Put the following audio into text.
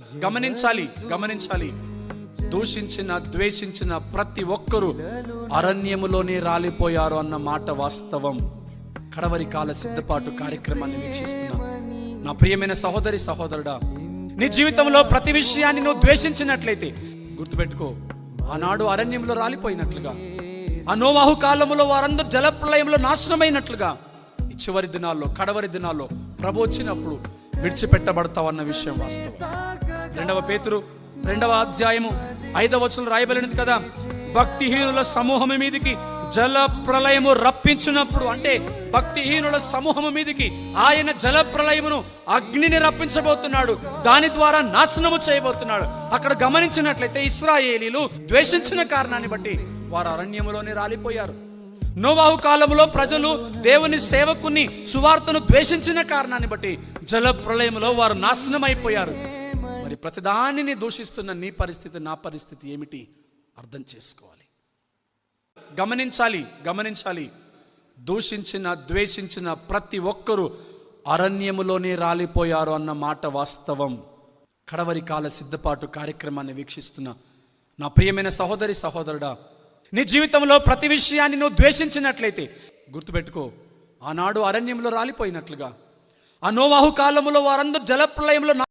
గమనించాలి గమనించాలి. దూషించిన ద్వేషించిన ప్రతి ఒక్కరూ అరణ్యములోనే రాలిపోయారు అన్న మాట వాస్తవం. కడవరి కాల సిద్ధపాటు కార్యక్రమాన్ని వీక్షిస్తున్నా. నా ప్రియమైన సహోదరి సహోదరుడా నీ జీవితంలో ప్రతి విషయాన్ని నువ్వు ద్వేషించినట్లయితే గుర్తుపెట్టుకో ఆనాడు అరణ్యంలో రాలిపోయినట్లుగా ఆ నోవాహు కాలంలో వారందరూ జలప్రలయంలో నాశనమైనట్లుగా చివరి దినాల్లో కడవరి దినాల్లో ప్రభు వచ్చినప్పుడు విడిచిపెట్టబడతావన్న విషయం వాస్తవం. రెండవ పేతురు రెండవ అధ్యాయము ఐదవ వచనం రాయబడినది కదా. భక్తిహీనుల సమూహం మీదికి జల ప్రళయము రప్పించినప్పుడు అంటే భక్తిహీనుల సమూహం మీదికి ఆయన జల ప్రళయమును అగ్నిని రప్పించబోతున్నాడు. దాని ద్వారా నాశనము చేయబోతున్నాడు. అక్కడ గమనించినట్లయితే ఇస్రాయేలీలు ద్వేషించిన కారణాన్ని బట్టి వారు అరణ్యములోనే రాలిపోయారు. నోవాహు కాలంలో ప్రజలు దేవుని సేవకుని సువార్తను ద్వేషించిన కారణాన్ని బట్టి జల ప్రళయంలో వారు నాశనం అయిపోయారు మరి ప్రతిదానిని దూషిస్తున్న నీ పరిస్థితి నా పరిస్థితి ఏమిటి? అర్థం చేసుకోవాలి. గమనించాలి గమనించాలి. దూషించిన ద్వేషించిన ప్రతి ఒక్కరూ అరణ్యములోనే రాలిపోయారు అన్న మాట వాస్తవం. కడవరి కాల సిద్ధపాటు కార్యక్రమాన్ని వీక్షిస్తున్న నా ప్రియమైన సహోదరి సహోదరుడా నీ జీవితంలో ప్రతి విషయాన్ని నువ్వు ద్వేషించినట్లయితే గుర్తుపెట్టుకో ఆనాడు అరణ్యంలో రాలిపోయినట్లుగా ఆ నోవాహు కాలంలో వారందరూ జలప్రలయంలో